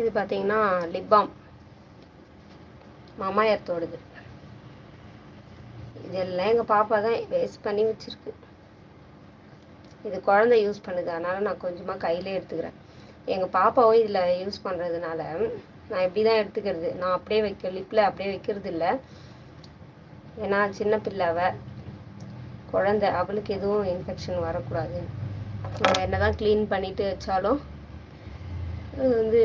இது பார்த்தீங்கன்னா லிப்பாம் மாமாயத்தோடது இதெல்லாம் எங்கள் பாப்பா தான் வேஸ்ட் பண்ணி வச்சுருக்கு. இது குழந்தை யூஸ் பண்ணுது. அதனால் நான் கொஞ்சமாக கையிலே எடுத்துக்கிறேன். எங்கள் பாப்பாவும் இதில் யூஸ் பண்ணுறதுனால நான் இப்படி தான் எடுத்துக்கிறது. நான் அப்படியே வைக்க லிப்பில் அப்படியே வைக்கிறது இல்லை. ஏன்னா சின்ன பிள்ளை குழந்த குழந்தை அவளுக்கு எதுவும் இன்ஃபெக்ஷன் வரக்கூடாது. நம்ம என்ன தான் க்ளீன் பண்ணிட்டு வச்சாலும் அது வந்து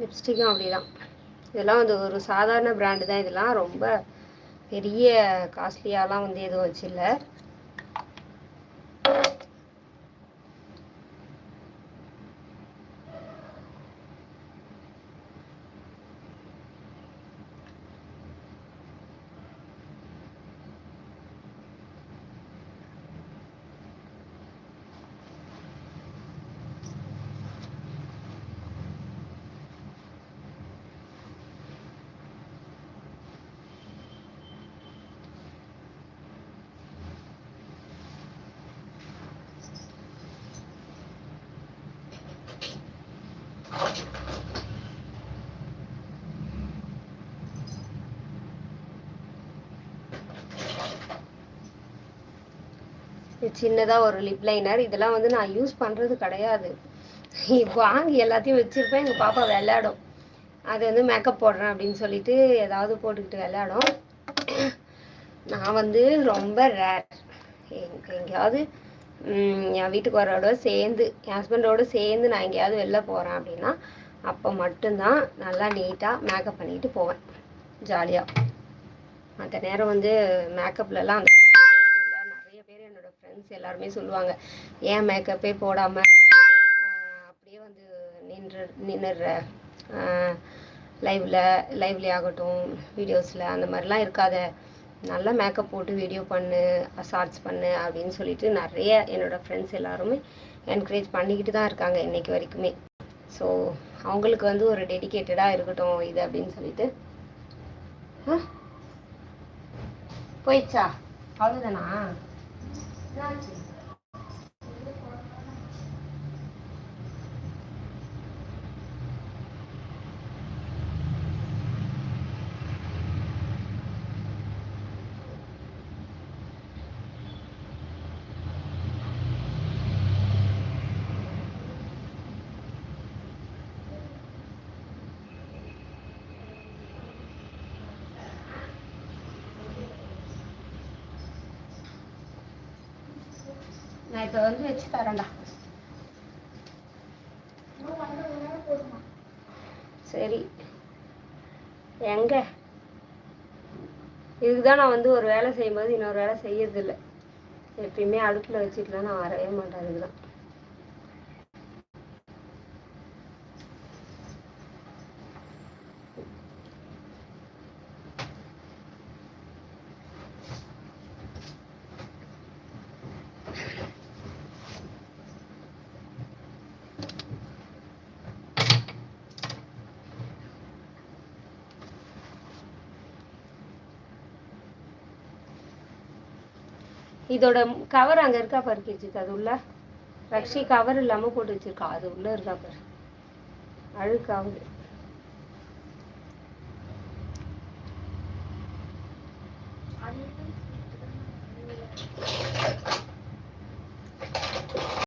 லிப்ஸ்டிக்கும் அப்படிதான். இதெல்லாம் வந்து ஒரு சாதாரண பிராண்டு தான். இதெல்லாம் ரொம்ப பெரிய காஸ்ட்லியாலாம் வந்து எதுவும் வச்சு இல்லை சின்னதாக ஒரு லிப் லைனர் இதெல்லாம் வந்து நான் யூஸ் பண்ணுறது கிடையாது. வாங்கி எல்லாத்தையும் வச்சுருப்பேன். எங்கள் பாப்பா விளையாடும். அது வந்து மேக்கப் போடுறேன் அப்படின்னு சொல்லிட்டு ஏதாவது போட்டுக்கிட்டு விளையாடும். நான் வந்து ரொம்ப ரேர் எங்கேயாவது என் வீட்டுக்காரோட சேர்ந்து என் ஹஸ்பண்டோட சேர்ந்து நான் எங்கேயாவது வெளில போகிறேன் அப்படின்னா அப்போ மட்டும்தான் நல்லா நீட்டாக மேக்கப் பண்ணிட்டு போவேன். ஜாலியாக மற்ற நேரம் வந்து மேக்கப்லலாம் ஃப்ரெண்ட்ஸ் எல்லாருமே சொல்லுவாங்க ஏன் மேக்கப்பே போடாமல் அப்படியே வந்து நின்று நின்றுற லைவில் லைவ்லேயே ஆகட்டும் வீடியோஸில் அந்த மாதிரிலாம் இருக்காத. நல்லா மேக்கப் போட்டு வீடியோ பண்ணு ஷார்ட்ஸ் பண்ணு அப்படின்னு சொல்லிட்டு நிறைய என்னோட ஃப்ரெண்ட்ஸ் எல்லாருமே என்கரேஜ் பண்ணிக்கிட்டு தான் இருக்காங்க இன்னைக்கு வரைக்குமே. ஸோ அவங்களுக்கு வந்து ஒரு டெடிகேட்டடாக இருக்கட்டும் இது அப்படின்னு சொல்லிட்டு. போயிடுச்சா? அவ்வளோதானா రాజ్యం நான் இப்போ வந்து வச்சு தரேன்டா. சரி. எங்க? இதுக்கு தான் நான் வந்து ஒரு வேலை செய்யும்போது இன்னொரு வேலை செய்யறதில்ல. எப்பயுமே அடுப்பில் வச்சுட்டுலாம் நான் வரவே மாட்டேன் இதுதான் இதோட கவர் அங்க இருக்கா பாரு கிஜித் அது உள்ள ரக்ஷி கவர் இல்லாம போட்டு வச்சிருக்கா அது உள்ள இருக்கா பாரு அழுக்காகுது you.